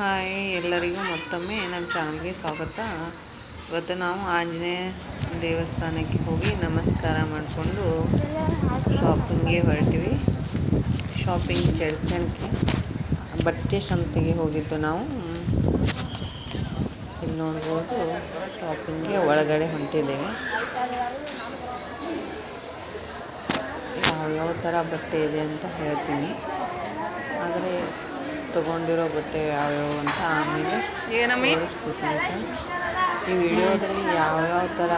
Hi ಎಲ್ಲರಿಗೂ ಮತ್ತೊಮ್ಮೆ ನಮ್ಮ ಚಾನಲ್ಗೆ ಸ್ವಾಗತ. ಇವತ್ತು ನಾವು ಆಂಜನೇಯ ದೇವಸ್ಥಾನಕ್ಕೆ ಹೋಗಿ ನಮಸ್ಕಾರ ಮಾಡಿಕೊಂಡು ಶಾಪಿಂಗ್ಗೆ ಹೊರಟಿವಿ. ಶಾಪಿಂಗ್ ಚರ್ಚನ್ಗೆ ಬಟ್ಟೆ ಸಂತೆಗೆ ಹೋಗಿದ್ದು ನಾವು. ಇಲ್ಲಿ ನೋಡ್ಬೋದು ಶಾಪಿಂಗ್ಗೆ ಒಳಗಡೆ ಹೊಂಟಿದ್ದೇವೆ. ಯಾವ್ಯಾವ ಥರ ಬಟ್ಟೆ ಇದೆ ಅಂತ ಹೇಳ್ತೀನಿ. ಆದರೆ ತಗೊಂಡಿರೋ ಬಟ್ಟೆ ಯಾವ್ಯಾವು ಅಂತ ಆಮೇಲೆ ಈ ವಿಡಿಯೋದಲ್ಲಿ ಯಾವ್ಯಾವ ಥರ.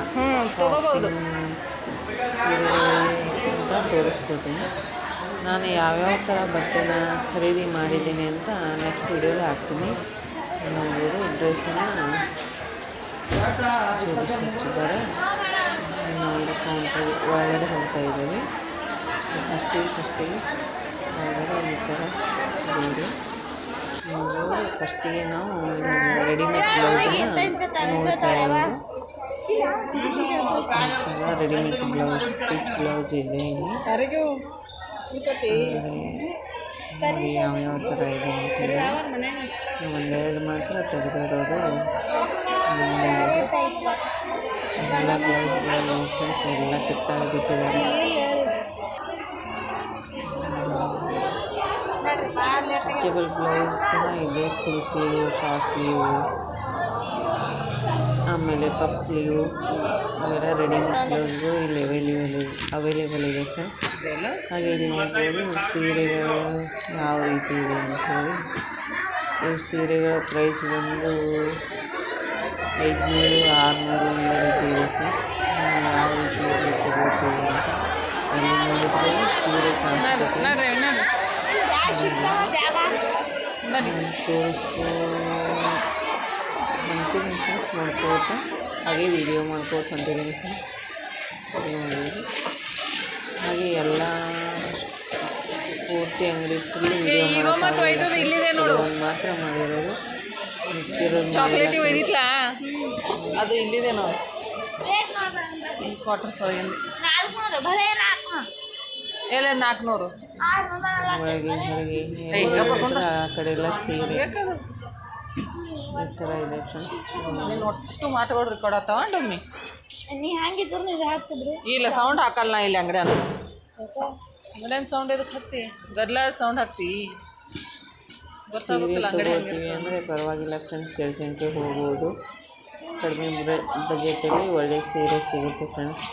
ಸೀರೆಗಳಿವೆ ಅಂತ ತೋರಿಸ್ಕೊತೀನಿ ನಾನು ಯಾವ್ಯಾವ ಥರ ಬಟ್ಟೆನ ಖರೀದಿ ಮಾಡಿದ್ದೀನಿ ಅಂತ ನೆಕ್ಸ್ಟ್ ವಿಡಿಯೋಲಿ ಹಾಕ್ತೀನಿ. ನೋಡ್ಬೋದು ಡ್ರೆಸ್ಸನ್ನು ಜೋಡಿಸಿ ಹಚ್ಚಿದ್ದಾರೆ ನಾವು ಕೌಂಟರ್ ಒಳಗಡೆ ಹೋಗ್ತಾ ಇದ್ದೀವಿ. ಫಸ್ಟಿಗೆ ಫಸ್ಟಿಗೆ ಒಳಗಡೆ ಈ ಥರ ಫಸ್ಟಿಗೆ ನಾವು ರೆಡಿಮೇಡ್ ಬ್ಲೌಸನ್ನು ನೋಡ್ತಾ ಇರೋದು. ಥರ ರೆಡಿಮೇಡ್ ಬ್ಲೌಸ್ ಸ್ಟಿಚ್ ಬ್ಲೌಸ್ ಇದೆ ಇಲ್ಲಿ. ನೋಡಿ ಯಾವ್ಯಾವ ಥರ ಇದೆ ಅಂತೇಳಿ ಒಂದೆರಡು ಮಾತ್ರ ತೆಗೆದಿರೋದು. ಎಲ್ಲ ಬ್ಲೌಸ್ಗಳು ಫ್ರೆಂಡ್ಸ್ ಎಲ್ಲ ಕಿತ್ತಾಡಿ ಬಿಟ್ಟಿದ್ದಾರೆ ಸ್ಟಿಚಬಲ್ ಬ್ಲೌಸ್ ಇದೆ ಫುಲ್ ಸ್ಲೀವು ಶಾರ್ಟ್ ಸ್ಲೀವು ಆಮೇಲೆ ಪಪ್ ಸ್ಲೀವು ಅವೆಲ್ಲ ರೆಡಿಮೇಡ್ ಬ್ಲೌಸ್ಗಳು ಇಲ್ಲಿ ಅವೈಲೇಬಲ್ ಅವೈಲೇಬಲ್ ಇದೆ ಫ್ರೆಂಡ್ಸ್ ಹಾಗೆ ಇಲ್ಲಿ ನೋಡ್ಬೋದು ಸೀರೆಗಳು ಯಾವ ರೀತಿ ಇದೆ ಅಂಥೇಳಿ ಇವು ಸೀರೆಗಳ ಪ್ರೈಸ್ ಬಂದು ಐದುನೂರು, ಆರುನೂರು ಈ ರೀತಿ ಇದೆ ಫ್ರೆಂಡ್ಸ್ ಯಾವ ರೀತಿ ತಗೋತೀವಿ ಅಂತ ಇಲ್ಲಿ ನೋಡಿದ್ರೆ ಸೀರೆ ಕಾಣಿಸುತ್ತೆ. ಬನ್ನಿ ತೋರಿಸ್ಕೊ ಹೊಂಟಿದ್ದೀನಿ ಫ್ರೆಂಡ್ಸ್ ನೋಡ್ಕೋತ ಹಾಗೆ ವಿಡಿಯೋ ಮಾಡ್ಕೋತ ಹೊಂಟಿದ್ದೀನಿ ಫ್ರೆಂಡ್ಸ್ ಹಾಗೆ ಎಲ್ಲ ಪೂರ್ತಿ ಅಂಗಡಿ ಫುಲ್ ವಿಡಿಯೋ ನೋಡು. ಮಾತ್ರ ಮಾಡಿರೋದು. ಚಾಕ್ಲೇಟ್ ಅದು ಇಲ್ಲಿದೆ ನೋಡಿ. ಈ ಕ್ವಾರ್ಟರ್ಸ್ ಒಳಗಿಂದ ಎಲ್ಲ ನಾಲ್ಕುನೂರು. ಒಳಗೆ ಹೊರಗೆ ಆ ಕಡೆ ಎಲ್ಲ ಸೀರೆ. ಈ ಥರ ಇದೆ ಫ್ರೆಂಡ್ಸ್ ನೀನು ಒಟ್ಟು ಮಾತುಗಳು ರೆಕಾರ್ಡ್ ಆಗ್ತಾವ ಡಮ್ಮಿ ನೀ ಹಂಗಿದ್ರು ಇದು ಹಾಕ್ತಿದ್ರು? ಇಲ್ಲ ಸೌಂಡ್ ಹಾಕಲ್ಲ ನಾ ಇಲ್ಲಿ ಅಂಗಡಿ ಅಂತ ಅಂಗಡಿಯನ್ ಸೌಂಡ್ ಇದಕ್ಕೆ ಹತ್ತಿ ಗದ್ಲ ಸೌಂಡ್ ಹಾಕ್ತಿ? ಸೀರೆ ತಗೋತೀವಿ ಅಂದರೆ ಪರವಾಗಿಲ್ಲ ಫ್ರೆಂಡ್ಸ್ ಜರ್ಸನ್ಗೆ ಹೋಗ್ಬೋದು. ಕಡಿಮೆ ಬಜೆಟಲ್ಲಿ ಒಳ್ಳೆ ಸೀರೆ ಸಿಗುತ್ತೆ ಫ್ರೆಂಡ್ಸ್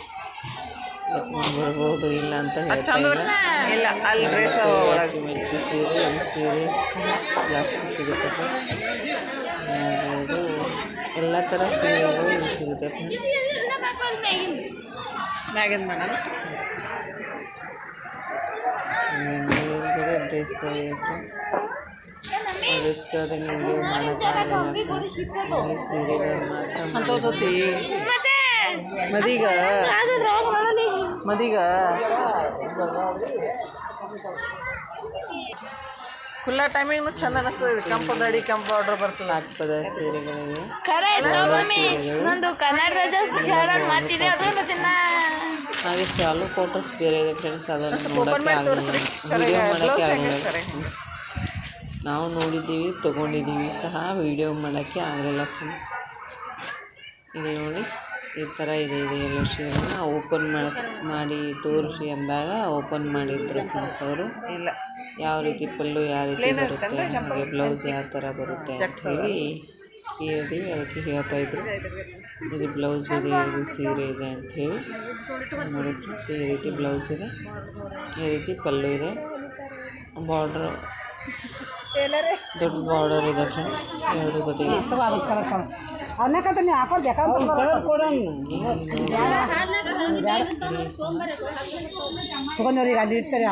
ಎತ್ಕೊಂಡು ಬರ್ಬೋದು ಇಲ್ಲ ಅಂತ ಹೇಳ್ತಾ ಚಂದ ಇಲ್ಲ ಇಲ್ಲ ಅಲ್ಲಿ ಡ್ರೆಸ್ ಒಳಗೆ ಮೆಚ್ಚು ಸೀರೆ ಈ ಸೀರೆ ಜಾಸ್ತಿ ಸಿಗುತ್ತೆ ಫ್ರೆಂಡ್ಸ್ ನೋಡ್ಬೋದು ಎಲ್ಲ ಥರ ಸೀರೆಗಳು ಇಲ್ಲಿ ಸಿಗುತ್ತೆ ಫ್ರೆಂಡ್ಸ್ ಮ್ಯಾಗಿಂದ ಮಾಡೋಣ ಮೇಲ್ಗಡೆ ಡ್ರೆಸ್ಗಳಿವೆ ಫ್ರೆಂಡ್ಸ್ ಡ್ರೆಸ್ಗಳನ್ನ ವಿಡಿಯೋ ಮಾಡೋಕ್ಕಾಗಲ್ಲ ಫ್ರೆಂಡ್ಸ್ ಇಲ್ಲಿ ಸೀರೆಗಳು ಮಾತ್ರ ಅಂತೋತಿ ಮತ್ತೆ ಮದೀಗ. ಮದೀಗ. ಖುಲ್ಲಾ ಟೈಮಿಂಗ್ನು ಚಂದ ಅನಿಸ್ತದೆ ಕೆಂಪು ಗಾಡಿ ಕೆಂಪು ಆರ್ಡರ್ ಬರ್ತದೆ ಆಗ್ತದೆ ಸೀರೆಗಳಿಗೆ ಹಾಗೆ ಶಾಲು ಫೋಟೋಸ್ ಬೇರೆ ಇದೆ ಫ್ರೆಂಡ್ಸ್ ಅದನ್ನು ನೋಡೋಕ್ಕೆ ಆಗಲಿಲ್ಲ. ಸರಿ? ನಾವು ನೋಡಿದ್ದೀವಿ ತೊಗೊಂಡಿದ್ದೀವಿ ಸಹ. ವಿಡಿಯೋ ಮಾಡೋಕ್ಕೆ ಆಗಲಿಲ್ಲ ಫ್ರೆಂಡ್ಸ್ ಇಲ್ಲಿ ನೋಡಿ. ಈ ಥರ ಇದೆ ಇದೆ ಎಲ್ಲೋ ಶೀರನ್ನ ಓಪನ್ ಮಾಡಿ ಮಾಡಿ ತೋರಿಸಿ ಅಂದಾಗ ಓಪನ್ ಮಾಡಿದ್ರು ಫ್ರೆಂಡ್ಸ್ ಅವರು. ಇಲ್ಲ. ಯಾವ ರೀತಿ ಪಲ್ಲು ಯಾವ ರೀತಿ ಬರುತ್ತೆ ಹಾಗೆ ಬ್ಲೌಸ್ ಯಾವ ಥರ ಬರುತ್ತೆ ಅಂತೇಳಿ ಹೇಳಿದ್ವಿ ಅದಕ್ಕೆ ಹೇಳ್ತಾ ಇದ್ರು. ಇದು ಬ್ಲೌಸ್ ಇದೆ ಇದು ಸೀರೆ ಇದೆ ಅಂತ ಹೇಳಿ. ನೋಡಿ ಫ್ರೆಂಡ್ಸ್ ಈ ರೀತಿ ಬ್ಲೌಸ್ ಇದೆ ಈ ರೀತಿ ಪಲ್ಲು ಇದೆ. ಬಾರ್ಡ್ರ್ ದೊಡ್ಡ ಬಾರ್ಡರ್ ಇದೆ ಫ್ರೆಂಡ್ಸ್ ಎರಡು ಬದಿಗೆ ನೀವು ಹಾಕೋದು ಇರ್ತಾರೆ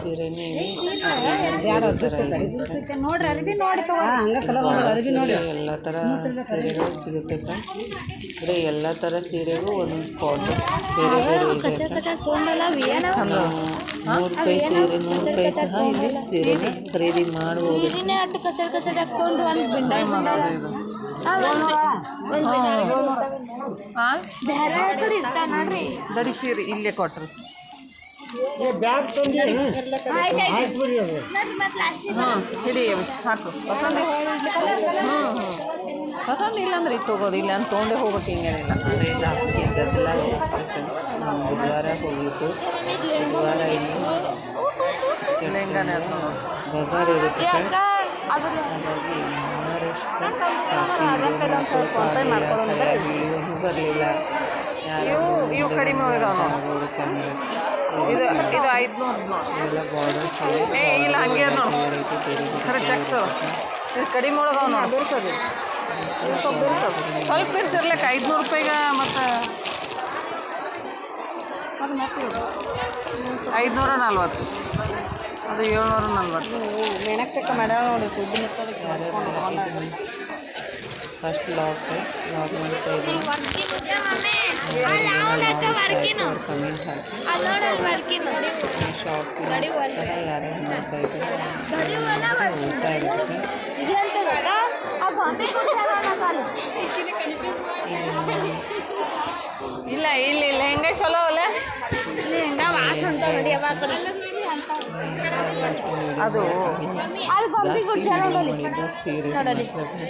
ಸೀರೆನೇ ನೋಡ್ರಿ ಅರ್ಬಿ ನೋಡಿ ಹಂಗೆ ಕಲರ್ ಎಲ್ಲ ಥರ ಸೀರೆಗಳು ಸಿಗುತ್ತೆ ಫ್ರೆಂಡ್ಸ್ ಅಂದರೆ ಎಲ್ಲ ಥರ ಸೀರೆಗೂ ಒಂದೊಂದು ಬಾರ್ಡರ್ ಬೇರೆ ಬೇರೆ ಇದೆ ನೂರು ರೂಪಾಯಿ ಸೀರೆ ನೂರು ರೂಪಾಯಿ ಸಹ ಇಲ್ಲಿ ಸೀರೆನ. ಖರೀದಿ ಮಾಡ್ಬೋದು ನೀನೇ ಅಟ್ಟು ಕಚಡ ಕಚಡ ಹಾಕೊಂಡು ಒಂದು ಬಿಂಡ ಹಾಂ ಬೇರೆ ಕಡೆ ಇರ್ತಾವ ನೋಡ್ರಿ. ದಡಿ ಸೀರೆ ಇಲ್ಲೇ ಕೊಟ್ರಿ. ಹಾಂ ಹಿಡಿ ಹಾಕು. ಪಸಂದ್ ಹ್ಞೂ ಹ್ಞೂ ಪಸಂದ್ ಇಲ್ಲ ಅಂದ್ರೆ ಇಟ್ಟು ಹೋಗೋದು. ಇಲ್ಲ ಅಂತ ತೊಗೊಂಡೇ ಹೋಗ್ಬೇಕು ಹಿಂಗೇನಿಲ್ಲ. ಅಂದರೆ ಜಾಸ್ತಿ ಇದ್ದಲ್ಲ ಬುಧವಾರ ಹೋಗಿತ್ತು ಬುಧವಾರ ಇಲ್ಲಿ. ಚರ್ಚಲ್ಲಿ ಬಜಾರ್ ಇರುತ್ತೆ ಹಾಗಾಗಿ ಮಹಾರಾಷ್ಟ್ರ ಫ್ರೆಂಡ್ಸ್ ಜಾಸ್ತಿ ವಿಡಿಯೋ ಸರಿಯಾಗಿ ವಿಡಿಯೋನೂ ಬರಲಿಲ್ಲ. ಯಾರು ಕಡಿಮೆ. ಆಗೋರು ಇದು ಇದು ಐದುನೂರು ಎಲ್ಲ ಬಾರ್ಡರ್ಸ್ ಏ ಇಲ್ಲ ಹಂಗೆ ಖರೆ ಚೆಕ್ಸು. ಇದು ಕಡಿಮೆ ಒಳಗೆ ನೋಡು ಸ್ವಲ್ಪ ಇರ್ಸಿರ್ಲಿಕ್ಕೆ ಐದುನೂರು ರೂಪಾಯಿಗೆ ಮತ್ತು ಐದುನೂರ ನಲ್ವತ್ತು. ಅದು ಏಳ್ನೂರ ನಲ್ವತ್ತು ಮೆಣಕ್ ಸಿಕ್ಕ ಮಾಡ್ಯಾಳ ನೋಡಿ ಕುದ್ದಿ ನಿತ್ತದಕ್ಕೆ ಫಸ್ಟ್ ಲಾಗ್ ಫ್ರೆಂಡ್ಸ್ ಲಾಗ್ ಮಾಡ್ತಾ ಇದ್ದೀನಿ ಅವ್ರು ಕಮೆಂಟ್ ಹಾಕಿ ಶಾಪಿಂಗ್ ಸಹ ಯಾರ್ಯಾರು ಮಾಡ್ತಾ ಇದ್ದಾರೆ ಊಟ ಇರುತ್ತೆ ಇಲ್ಲ ಇಲ್ಲ ಇಲ್ಲ ಹೆಂಗೆ ಚಲೋ ಅಲ್ಲ ಅದು ಜಾಸ್ತಿ ವಿಡಿಯೋ ಮಾಡಿದ್ದು ಸೀರೆ ಮಾತ್ರ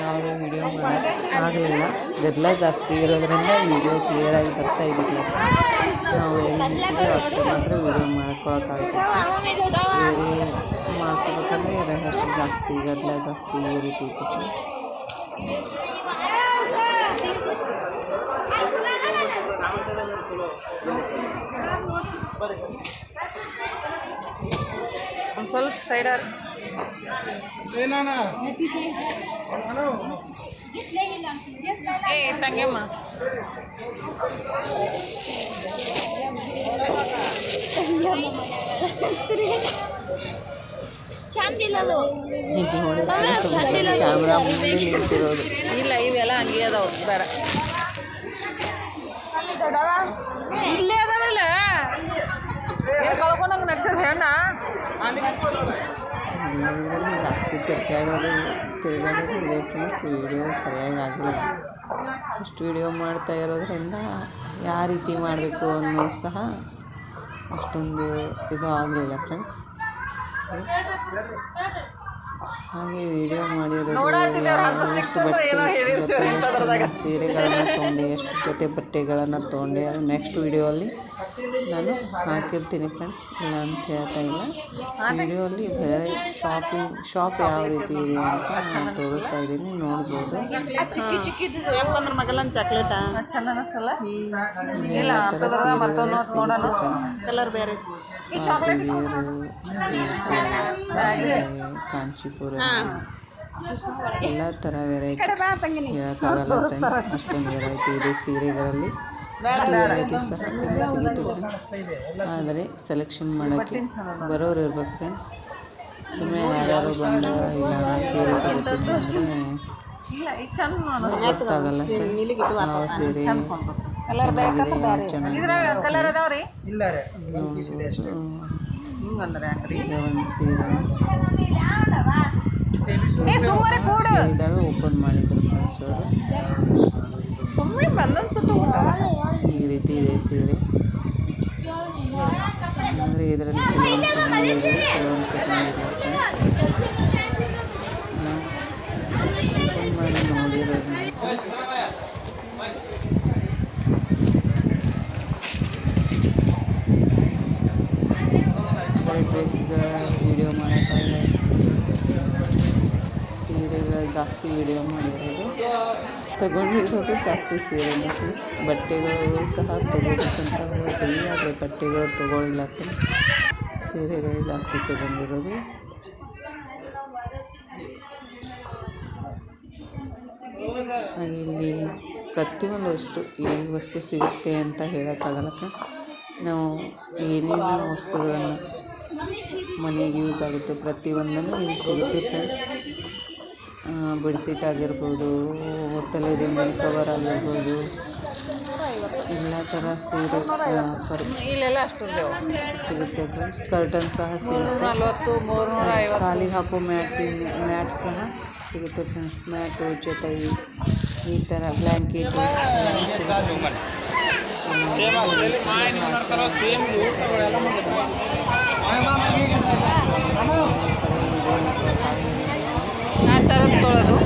ಯಾವುದೇ ವಿಡಿಯೋ ಮಾಡೋಕ್ಕೆ ಆಗಲಿಲ್ಲ ಗದ್ದಲ ಜಾಸ್ತಿ ಇರೋದ್ರಿಂದ ವಿಡಿಯೋ ಕ್ಲಿಯರಾಗಿ ಬರ್ತಾ ಇದ್ದಿಲ್ಲ ನಾವು ಎಲ್ಲಿದ್ದೀವೋ ಅಷ್ಟು ಮಾತ್ರ ವಿಡಿಯೋ ಮಾಡ್ಕೊಳಕ್ಕಾಗ್ತಿತ್ತು ಬೇರೆ ಮಾಡ್ಕೋಬೇಕಂದ್ರೆ ರಹಸ್ಯ ಜಾಸ್ತಿ ಗದ್ದಲ ಜಾಸ್ತಿ ಈ ರೀತಿ ಇತ್ತು. ಒಂದು ಸ್ವಲ್ಪ ಸೈಡರ್ ಏ ತಂಗೆಮ್ಮ ಚಂದಿಲ್ಲದು ಇದು ನೋಡಿ ಕ್ಯಾಮ್ರಾ ಮುಂದೆ ನಿಂತಿರೋದು ಇಲ್ಲ ಇವೆಲ್ಲ ಹಂಗೆ ಅದಾವ ಬೇಡ. ಇಲ್ಲೇ ಇದರಲ್ಲಿ ಜಾಸ್ತಿ ತಿರ್ಗಾಡೋದು ತಿರುಗಾಡೋದು ಇದೆ ಫ್ರೆಂಡ್ಸ್ ವಿಡಿಯೋ ಸರಿಯಾಗಿ ಆಗಿಲ್ಲ ಫಸ್ಟ್ ವಿಡಿಯೋ ಮಾಡ್ತಾ ಇರೋದ್ರಿಂದ ಯಾವ ರೀತಿ ಮಾಡಬೇಕು ಅನ್ನೋದು ಸಹ ಅಷ್ಟೊಂದು ಇದು ಆಗಲಿಲ್ಲ ಫ್ರೆಂಡ್ಸ್ ಹಾಗೆ ವಿಡಿಯೋ ಮಾಡಿರೋದು ಎಷ್ಟು ಬಟ್ಟೆ ಜೊತೆ ಎಷ್ಟು ಸೀರೆಗಳನ್ನು ತೊಗೊಂಡೆ ಎಷ್ಟು ಜೊತೆ ಬಟ್ಟೆಗಳನ್ನು ತೊಗೊಂಡೆ ನೆಕ್ಸ್ಟ್ ವೀಡಿಯೋ ವಿಡಿಯೋಲ್ಲಿ ನಾನು ಹಾಕಿರ್ತೀನಿ ಫ್ರೆಂಡ್ಸ್ ಇಲ್ಲ ಅಂತ ಹೇಳ್ತಾ ಇಲ್ಲ. ವಿಡಿಯೋಲ್ಲಿ ಬೇರೆ ಶಾಪಿಂಗ್ ಶಾಪ್ ಯಾವ ರೀತಿ ಇದೆ ಅಂತ ನಾನು ತೋರಿಸ್ತಾ ಇದ್ದೀನಿ ನೋಡ್ಬೋದು. ಮಗಲನ್ ಚಾಕ್ಲೇಟ ಚಂದ ಅನಿಸಲ್ಲ? ಇಲ್ಲಿ ಥರ ಸೀರೆಗಳು ಕಲರ್ ಬೇರೆ. ಕಾಂಚಿಪುರ ಕಾಂಚೀಪುರ ಎಲ್ಲ ಥರ ವೆರೈಟಿ ಹೇಳೋಕ್ಕಾಗಲ್ಲ ಫ್ರೆಂಡ್ಸ್ ಅಷ್ಟೊಂದು ವೆರೈಟಿ ಇದೆ ಸೀರೆಗಳಲ್ಲಿ. ವೆರೈಟಿ ಸಹ ಇಲ್ಲಿ ಸಿಗುತ್ತೆ. ಫ್ರೆಂಡ್ಸ್ ಆದರೆ ಸೆಲೆಕ್ಷನ್ ಮಾಡೋಕ್ಕೆ ಬರೋರು ಇರ್ಬೇಕು ಫ್ರೆಂಡ್ಸ್ ಸುಮ್ಮನೆ ಯಾರ್ಯಾರು ಬಂದು ಇಲ್ಲ ನಾನು ಸೀರೆ ತಗೋತೀನಿ ಅಂದರೆ ಗೊತ್ತಾಗಲ್ಲ ಫ್ರೆಂಡ್ಸ್ ಯಾವ ಸೀರೆ ಚೆನ್ನಾಗಿದೆ ಯಾವ ಚೆನ್ನಾಗಿದೆ. ಒಂದು ಸೀರೆ. ಇದಾಗ ಓಪನ್ ಮಾಡಿದ್ರು ಫ್ರೆಂಡ್ಸ್ ಅವರು. ಸುಮ್ಮನೆ ಬಂದೊಂದು ಸುಟ್ಟು ಊಟ. ಈ ರೀತಿ ಇದೆ ಸೀರೆ ಅಂದರೆ ಇದರಲ್ಲಿ ಡ್ರೆಸ್ಗಳ ವಿಡಿಯೋ ಮಾಡೋಕ್ಕಾಗಲ್ಲ. ಸೀರೆಗಳ ಜಾಸ್ತಿ ವಿಡಿಯೋ ಮಾಡಿರೋದು. ತಗೊಂಡಿರೋದು ಜಾಸ್ತಿ ಸೀರೆ ಫ್ರೆಂಡ್ಸ್ ಬಟ್ಟೆಗಳು ಸಹ ತಗೋಬೇಕಂತ ಹೊರಟಿವಿ ಆದರೆ ಬಟ್ಟೆಗಳು ತಗೊಳ್ಳಿಲ್ಲ ಸೀರೆಗಳೇ ಜಾಸ್ತಿ ತಗೊಂಡಿರೋದು. ಇಲ್ಲಿ ಪ್ರತಿಯೊಂದು ವಸ್ತು ಈ ವಸ್ತು ಸಿಗುತ್ತೆ ಅಂತ ಹೇಳೋಕ್ಕಾಗಲ್ಲ ನಾವು ಏನೇನು ವಸ್ತುಗಳನ್ನು ಮನೆಗೆ ಯೂಸ್ ಆಗುತ್ತೆ ಪ್ರತಿಯೊಂದನ್ನು ಇಲ್ಲಿ ಸಿಗುತ್ತೆ ಫ್ರೆಂಡ್ಸ್. ಬೆಡ್ಶೀಟ್ ಆಗಿರ್ಬೋದು ತಲೆ ದಿಂಬಿನ ಕವರ್ ಆಗಿರ್ಬೋದು, ಎಲ್ಲ ಥರ ಸೀರೆ ಸಾರಿ. ಸಿಗುತ್ತೆ ಫ್ರೆಂಡ್ಸ್ ಕರ್ಟನ್ ಸಹ ಸಿಗುತ್ತೆ. ಖಾಲಿ ಹಾಕೋ ಮ್ಯಾಟ್ ಮ್ಯಾಟ್ ಸಹ ಸಿಗುತ್ತೆ ಫ್ರೆಂಡ್ಸ್ ಮ್ಯಾಟು ಚಟೈ, ಈ ಥರ ಬ್ಲ್ಯಾಂಕೆಟ್ ಸಿಗುತ್ತೆ. ಆ ಥರದ್ದು ತೊಳೆದು